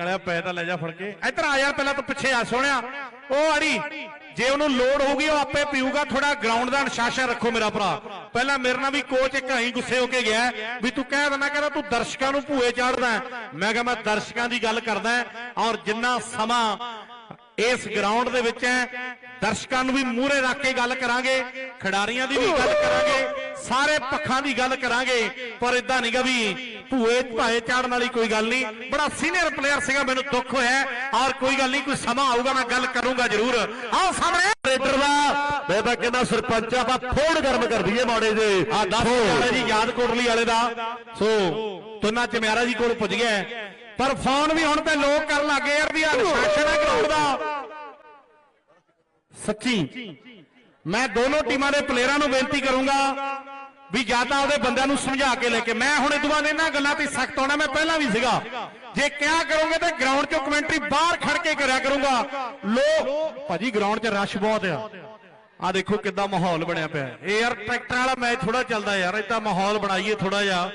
ਵਾਲਿਆ, ਪੈ ਤਾਂ ਲੈ ਜਾ ਫੜ ਕੇ। ਇੱਧਰ ਆ ਯਾਰ ਪਹਿਲਾਂ ਤੂੰ ਪਿੱਛੇ ਆ, ਸੋਹਣਿਆ। ਉਹ ਆੜੀ, ਜੇ ਉਹਨੂੰ ਲੋੜ ਹੋਊਗੀ, ਉਹ ਆਪੇ ਪੀਊਗਾ। ਥੋੜਾ ਗਰਾਊਂਡ ਦਾ ਅਨੁਸ਼ਾਸਨ ਰੱਖੋ ਮੇਰਾ ਭਰਾ। ਪਹਿਲਾਂ ਮੇਰੇ ਨਾਲ ਵੀ ਕੋਚ ਇੱਕ ਅਹੀਂ ਗੁੱਸੇ ਹੋ ਕੇ ਗਿਆ ਵੀ ਤੂੰ ਕਹਿ ਦਿੰਦਾ, ਕਹਿੰਦਾ ਤੂੰ ਦਰਸ਼ਕਾਂ ਨੂੰ ਭੂਏ ਚਾੜਦਾ ਮੈਂ ਕਿਹਾ, ਮੈਂ ਦਰਸ਼ਕਾਂ ਦੀ ਗੱਲ ਕਰਦਾ ਔਰ ਜਿੰਨਾ ਸਮਾਂ ਇਸ ਗਰਾਊਂਡ ਦੇ ਵਿੱਚ ਹੈ, ਦਰਸ਼ਕਾਂ ਨੂੰ ਵੀ ਮੂਹਰੇ ਰੱਖ ਕੇ ਗੱਲ ਕਰਾਂਗੇ, ਖਿਡਾਰੀਆਂ ਦੀ ਵੀ ਗੱਲ ਕਰਾਂਗੇ, ਸਾਰੇ ਪੱਖਾਂ ਦੀ ਗੱਲ ਕਰਾਂਗੇ। ਪਰ ਇਦਾਂ ਨਹੀਂਗਾ ਵੀ ਭੂਏ ਭਾਏ ਚਾੜਨ ਵਾਲੀ ਕੋਈ ਗੱਲ ਨਹੀਂ। ਬੜਾ ਸੀਨੀਅਰ ਪਲੇਅਰ ਸੀਗਾ ਮੈਨੂੰ ਦੁੱਖ ਹੋਇਆ। ਔਰ ਕੋਈ ਗੱਲ ਨਹੀਂ ਕੋਈ ਸਮਾਂ ਆਊਗਾ ਮੈਂ ਗੱਲ ਕਰੂੰਗਾ ਜ਼ਰੂਰ। ਆਓ ਸਾਹਮਣੇ। ਰੇਡਰ ਦਾ ਮੈਂ ਤਾਂ ਕਹਿੰਦਾ ਸਰਪੰਚ ਆਪਾਂ ਫੋੜ ਗਰਮ ਕਰ ਦਈਏ ਮਾੜੇ ਜੇ ਆ 10 ਵਾਲੇ ਜੀ ਯਾਦ ਕੋਟਲੀ ਵਾਲੇ ਦਾ। ਸੋ। ਤੁਨਾ ਚਮਿਆਰਾ ਜੀ ਕੋਲ ਪੁੱਜ ਗਿਆ। ਪਰ ਫੋਨ ਵੀ ਹੁਣ ਤੇ ਲੋਕ ਕਰਨ ਲੱਗੇ ਯਾਰ ਵੀ ਅਨੁਸ਼ਾਸਨ ਹੈ ਗਰਾਊਂਡ ਦਾ। ਸੱਚੀ ਮੈਂ ਦੋਨੋਂ ਟੀਮਾਂ ਦੇ ਪਲੇਅਰਾਂ ਨੂੰ ਬੇਨਤੀ ਕਰੂੰਗਾ। ਵੀ ਜਾਂ ਤਾਂ ਉਹਦੇ ਬੰਦਿਆਂ ਨੂੰ ਸਮਝਾ ਕੇ ਲੈ ਕੇ। ਮੈਂ ਹੁਣ ਇਦੋਂ ਬਾਅਦ ਇਹਨਾਂ ਗੱਲਾਂ ਤੇ ਸਖਤ ਹੋਣਾ ਮੈਂ ਪਹਿਲਾਂ ਵੀ ਸੀਗਾ। ਜੇ ਕਿਹਾ ਕਰੋਗੇ ਤੇ ਗਰਾਊਂਡ 'ਚੋਂ ਕਮੈਂਟਰੀ ਬਾਹਰ ਖੜ ਕੇ ਕਰਿਆ ਕਰੂੰਗਾ। ਲੋ, ਭਾਜੀ ਗਰਾਊਂਡ 'ਚ ਰਸ਼ ਬਹੁਤ ਆ। ਆ ਦੇਖੋ ਕਿੱਦਾਂ ਮਾਹੌਲ ਬਣਿਆ ਪਿਆ। ਇਹ ਯਾਰ ਟਰੈਕਟਰ ਵਾਲਾ ਮੈਚ ਥੋੜਾ ਚੱਲਦਾ ਯਾਰ ਇਦਾਂ ਮਾਹੌਲ ਬਣਾਈਏ ਥੋੜਾ ਜਿਹਾ।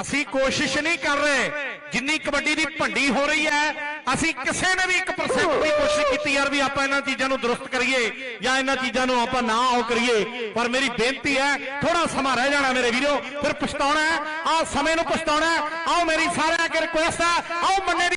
ਅਸੀਂ ਕੋਸ਼ਿਸ਼ ਨਹੀਂ ਕਰ ਰਹੇ। ਜਿੰਨੀ ਕਬੱਡੀ ਦੀ ਭੰਡੀ ਹੋ ਰਹੀ ਹੈ ਅਸੀਂ ਕਿਸੇ ਨੇ ਵੀ 1% ਵੀ ਕੋਸ਼ਿਸ਼ ਕੀਤੀ ਯਾਰ ਵੀ ਆਪਾਂ ਇਹਨਾਂ ਚੀਜ਼ਾਂ ਨੂੰ ਦਰੁਸਤ ਕਰੀਏ ਜਾਂ ਇਹਨਾਂ ਚੀਜ਼ਾਂ ਨੂੰ ਆਪਾਂ ਨਾ ਉਹ ਕਰੀਏ। ਪਰ ਮੇਰੀ ਬੇਨਤੀ ਹੈ ਥੋੜਾ ਸਮਾਂ ਰਹਿ ਜਾਣਾ ਮੇਰੇ ਵੀਰੋ, ਫਿਰ ਪਛਤਾਉਣਾ ਹੈ, ਆਹ ਸਮੇਂ ਨੂੰ ਪਛਤਾਉਣਾ ਆਓ ਮੇਰੀ ਸਾਰਿਆਂ ਅੱਗੇ ਰਿਕੁਐਸਟ ਹੈ ਆਓ ਮੰਨੇ ਦੀ